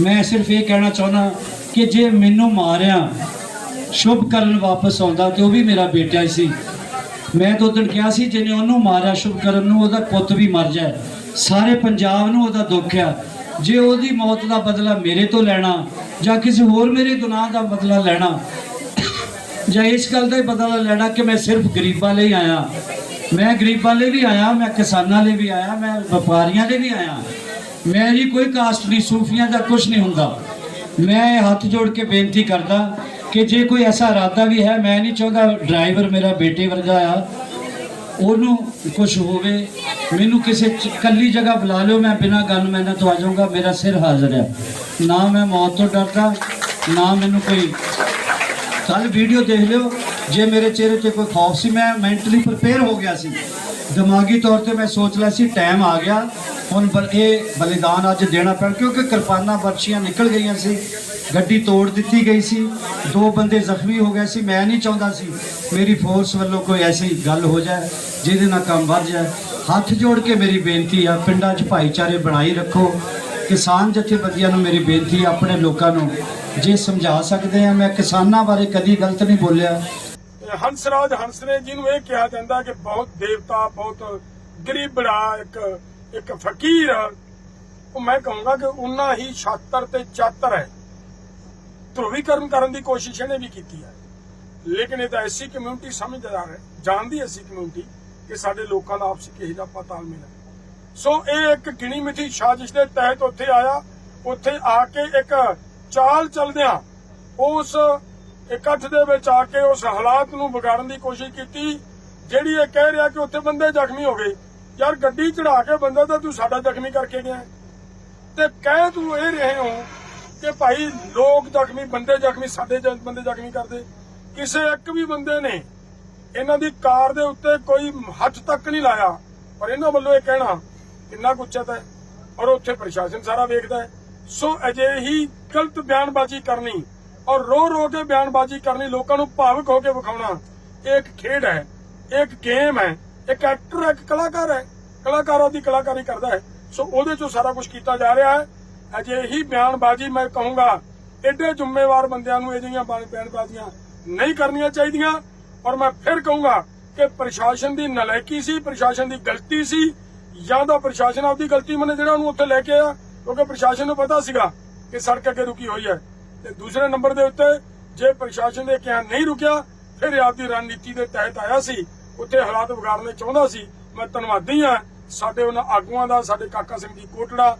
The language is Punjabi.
ਮੈਂ ਸਿਰਫ ਇਹ ਕਹਿਣਾ ਚਾਹੁੰਦਾ ਕਿ ਜੇ ਮੈਨੂੰ ਮਾਰਿਆ, ਸ਼ੁਭ ਕਰਨ ਵਾਪਸ ਆਉਂਦਾ ਤੇ ਉਹ ਵੀ ਮੇਰਾ ਬੇਟਾ ਹੀ ਸੀ। ਮੈਂ ਤਾਂ ਉਦੋਂ ਕਿਹਾ ਸੀ, ਜਿਹਨੇ ਉਹਨੂੰ ਮਾਰਿਆ ਸ਼ੁਭ ਕਰਨ ਨੂੰ, ਉਹਦਾ ਪੁੱਤ ਵੀ ਮਰ ਜਾਏ। ਸਾਰੇ ਪੰਜਾਬ ਨੂੰ ਉਹਦਾ ਦੁੱਖ ਆ। ਜੇ ਉਹਦੀ ਮੌਤ ਦਾ ਬਦਲਾ ਮੇਰੇ ਤੋਂ ਲੈਣਾ ਜਾਂ ਕਿਸੇ ਹੋਰ ਮੇਰੇ ਗੁਨਾਹ ਦਾ ਬਦਲਾ ਲੈਣਾ, ਜਾਂ ਇਸ ਗੱਲ ਦਾ ਹੀ ਬਦਲਾ ਲੈਣਾ ਕਿ ਮੈਂ ਸਿਰਫ ਗਰੀਬਾਂ ਲਈ ਆਇਆ। ਮੈਂ ਗਰੀਬਾਂ ਲਈ ਵੀ ਆਇਆ, ਮੈਂ ਕਿਸਾਨਾਂ ਲਈ ਵੀ ਆਇਆ, ਮੈਂ ਵਪਾਰੀਆਂ ਲਈ ਵੀ ਆਇਆ। ਮੈਂ ਜੀ ਕੋਈ ਕਾਸਟ ਨਹੀਂ, ਸੂਫੀਆਂ ਦਾ ਕੁਝ ਨਹੀਂ ਹੁੰਦਾ। ਮੈਂ ਇਹ ਹੱਥ ਜੋੜ ਕੇ ਬੇਨਤੀ ਕਰਦਾ ਕਿ ਜੇ ਕੋਈ ਐਸਾ ਇਰਾਦਾ ਵੀ ਹੈ, ਮੈਂ ਨਹੀਂ ਚਾਹੁੰਦਾ ਡਰਾਈਵਰ ਮੇਰਾ ਬੇਟੇ ਵਰਗਾ ਆ, ਉਹਨੂੰ ਕੁਝ ਹੋਵੇ, ਮੈਨੂੰ ਕਿਸੇ ਚ- ਕੱਲੀ ਜਗ੍ਹਾ ਬੁਲਾ ਲਿਓ, ਮੈਂ ਬਿਨਾਂ ਗੱਲ ਮੈਨਾਂ ਤੋਂ ਆ ਜਾਊਂਗਾ, ਮੇਰਾ ਸਿਰ ਹਾਜ਼ਰ ਹੈ ਨਾ ਮੈਂ ਮੌਤ ਤੋਂ ਡਰਦਾ, ਨਾ ਮੈਨੂੰ ਕੋਈ ਕੱਲ ਵੀਡੀਓ ਦੇਖ ਲਿਓ। ਜੇ ਮੇਰੇ ਚਿਹਰੇ ਤੇ ਕੋਈ ਖੌਫ ਸੀ, ਮੈਂ ਮੈਂਟਲੀ ਪ੍ਰਪੇਅਰ ਹੋ ਗਿਆ ਸੀ। ਦਿਮਾਗੀ ਤੌਰ ਤੇ ਮੈਂ ਸੋਚ ਲਿਆ ਸੀ ਟਾਈਮ ਆ ਗਿਆ। ਹੁਣ ਬ- ਇਹ ਬਲੀਦਾਨ ਅੱਜ ਦੇਣਾ ਪੈਣ, ਕਿਉਂਕਿ ਕਿਰਪਾਨਾਂ ਬਰਛੀਆਂ ਨਿਕਲ ਗਈਆਂ ਸੀ। ਗੱਡੀ ਤੋੜ ਦਿੱਤੀ ਗਈ ਸੀ। ਦੋ ਬੰਦੇ ਜ਼ਖਮੀ ਹੋ ਗਏ ਸੀ। ਮੈਂ ਨਹੀਂ ਚਾਹੁੰਦਾ ਸੀ ਮੇਰੀ ਫੋਰਸ ਵੱਲੋਂ ਕੋਈ ਐਸੀ ਗੱਲ ਹੋ ਜਾਏ, ਜਿਹਦੇ ਨਾਲ ਕੰਮ ਵੱਧ ਜਾਏ। ਹੱਥ ਜੋੜ ਕੇ ਮੇਰੀ ਬੇਨਤੀ ਆ, ਪਿੰਡਾਂ 'ਚ ਭਾਈਚਾਰੇ ਬਣਾਈ ਰੱਖੋ। ਕਿਸਾਨ ਜਥੇਬੰਦੀਆਂ ਨੂੰ ਮੇਰੀ ਬੇਨਤੀ ਆਪਣੇ ਲੋਕਾਂ ਨੂੰ ਜੇ ਸਮਝਾ ਸਕਦੇ ਆ, ਮੈਂ ਕਿਸਾਨਾਂ ਬਾਰੇ ਕਦੀ ਗਲਤ ਨਹੀਂ ਬੋਲਿਆ। ਇਹ ਹੰਸਰਾਜ ਹੰਸ ਨੇ ਜਿਹਨੂੰ ਇਹ ਕਿਹਾ ਜਾਂਦਾ ਕਿ ਬਹੁਤ ਦੇਵਤਾ, ਬਹੁਤ ਗਰੀਬੜਾ ਇੱਕ ਇੱਕ ਫਕੀਰ ਉਹ ਮੈਂ ਕਹੂੰਗਾ ਕਿ ਉਨਾ ਹੀ ਛਾਤਰ ਤੇ ਚਾਤਰ ਹੈ। ਧਰੁਵੀਕਰਨ ਕਰਨ ਦੀ ਕੋਸ਼ਿਸ਼ ਇਹਨੇ ਵੀ ਕੀਤੀ ਹੈ। ਲੇਕਿਨ ਇਹ ਤਾਂ ਐਸੀ ਕਮਿਊਨਿਟੀ ਸਮਝਦਾਰ ਹੈ, ਜਾਣਦੀ ਐਸੀ ਕਮਿਊਨਿਟੀ ਕਿ ਸਾਡੇ ਲੋਕਾਂ ਦਾ ਆਪਸ ਕਿਸੇ ਦਾ ਪਤਾ ਤਾਲਮੇਲ ਹੈ ਸੋ ਇਹ ਇੱਕ ਗਿਣੀ ਮਿਥੀ ਸਾਜ਼ਿਸ਼ ਦੇ ਤਹਿਤ ਉੱਥੇ ਆਇਆ। ਉੱਥੇ ਆ ਕੇ ਇੱਕ ਚਾਲ ਚਲਦਿਆਂ ਉਸ ਇਕੱਠ ਦੇ ਵਿੱਚ ਆ ਕੇ ਉਸ ਹਾਲਾਤ ਨੂੰ ਵਿਗਾੜਨ ਦੀ ਕੋਸ਼ਿਸ਼ ਕੀਤੀ, ਜਿਹੜੀ ਇਹ ਕਹਿ ਰਿਹਾ ਕਿ ਉੱਥੇ ਬੰਦੇ ਜ਼ਖਮੀ ਹੋ ਗਏ। ਯਾਰ ਗੱਡੀ ਚੜਾ ਕੇ ਬੰਦਾ ਤਾਂ ਤੂੰ ਸਾਡਾ ਜ਼ਖਮੀ ਕਰਕੇ ਗਿਆ। ਤੇ ਕਹਿ ਤੂੰ ਇਹ ਰਹੇ ਹੋ ਕਿ ਭਾਈ ਲੋਕ ਜ਼ਖਮੀ, ਬੰਦੇ ਜ਼ਖਮੀ, ਸਾਡੇ ਬੰਦੇ ਜ਼ਖਮੀ ਕਰਦੇ। ਕਿਸੇ ਇੱਕ ਵੀ ਬੰਦੇ ਨੇ ਇਹਨਾਂ ਦੀ ਕਾਰ ਦੇ ਉੱਤੇ ਕੋਈ ਹੱਥ ਤੱਕ ਨਹੀਂ ਲਾਇਆ। ਪਰ ਇਹਨਾਂ ਵੱਲੋਂ ਇਹ ਕਹਿਣਾ ਕਿੰਨਾ ਕੁ ਹੈ ਔਰ ਉੱਥੇ ਪ੍ਰਸ਼ਾਸਨ ਸਾਰਾ ਵੇਖਦਾ ਹੈ। ਸੋ ਅਜਿਹੀ ਗਲਤ ਬਿਆਨਬਾਜ਼ੀ ਕਰਨੀ ਔਰ ਰੋ ਰੋ ਕੇ ਬਿਆਨਬਾਜ਼ੀ ਕਰਨੀ ਲੋਕਾਂ ਨੂੰ ਭਾਵੁਕ ਹੋ ਕੇ ਵਿਖਾਉਣਾ ਇਹ ਇੱਕ ਖੇਡ ਹੈ, ਇਹ ਇੱਕ ਗੇਮ ਹੈ, ਇੱਕ ਐਕਟਰ ਇੱਕ ਕਲਾਕਾਰ ਹੈ। ਕਲਾਕਾਰਾਂ ਦੀ ਕਲਾਕਾਰੀ ਕਰਦਾ ਹੈ। ਸੋ ਉਹਦੇ ਚੋਂ ਸਾਰਾ ਕੁਝ ਕੀਤਾ ਜਾ ਰਿਹਾ ਹੈ। ਅਜਿਹੀ ਬਿਆਨਬਾਜ਼ੀ ਮੈਂ ਕਹੂੰਗਾ ਐਡੇ ਜ਼ਿੰਮੇਵਾਰ ਬੰਦਿਆਂ ਨੂੰ ਇਹ ਜਿਹੀਆਂ ਬਿਆਨਬਾਜ਼ੀਆਂ ਨਹੀਂ ਕਰਨੀਆਂ ਚਾਹੀਦੀਆਂ। ਔਰ ਮੈਂ ਫਿਰ ਕਹੂੰਗਾ ਕਿ ਪ੍ਰਸ਼ਾਸਨ ਦੀ ਨਲਾਇਕੀ ਸੀ, ਪ੍ਰਸ਼ਾਸਨ ਦੀ ਗਲਤੀ ਸੀ। ਜਾਂ ਤਾਂ ਪ੍ਰਸ਼ਾਸਨ ਆਪਦੀ ਗਲਤੀ ਮੰਨੇ ਜਿਹੜਾ ਉਹਨੂੰ ਉੱਥੇ ਲੈ ਕੇ ਆਇਆ, ਕਿਉਂਕਿ ਪ੍ਰਸ਼ਾਸਨ ਨੂੰ ਪਤਾ ਸੀਗਾ ਕਿ ਸੜਕ ਅੱਗੇ ਰੁਕੀ ਹੋਈ ਹੈ। ਤੇ ਦੂਸਰੇ ਨੰਬਰ ਦੇ ਉੱਤੇ ਜੇ ਪ੍ਰਸ਼ਾਸਨ ਦੇ ਕਿਹਾ ਨਹੀਂ ਰੁਕਿਆ, ਫਿਰ ਇਹ ਆਪਦੀ ਰਣਨੀਤੀ ਦੇ ਤਹਿਤ ਆਇਆ ਸੀ। ਉੱਥੇ ਹਾਲਾਤ ਵਿਗਾੜਨੇ ਚਾਹੁੰਦਾ ਸੀ। ਮੈਂ ਧੰਨਵਾਦੀ ਹਾਂ। ਸਾਡੇ ਉਹਨਾਂ ਆਗੂਆਂ ਦਾ, ਸਾਡੇ ਕਾਕਾ ਸਿੰਘ ਜੀ ਕੋਟੜਾ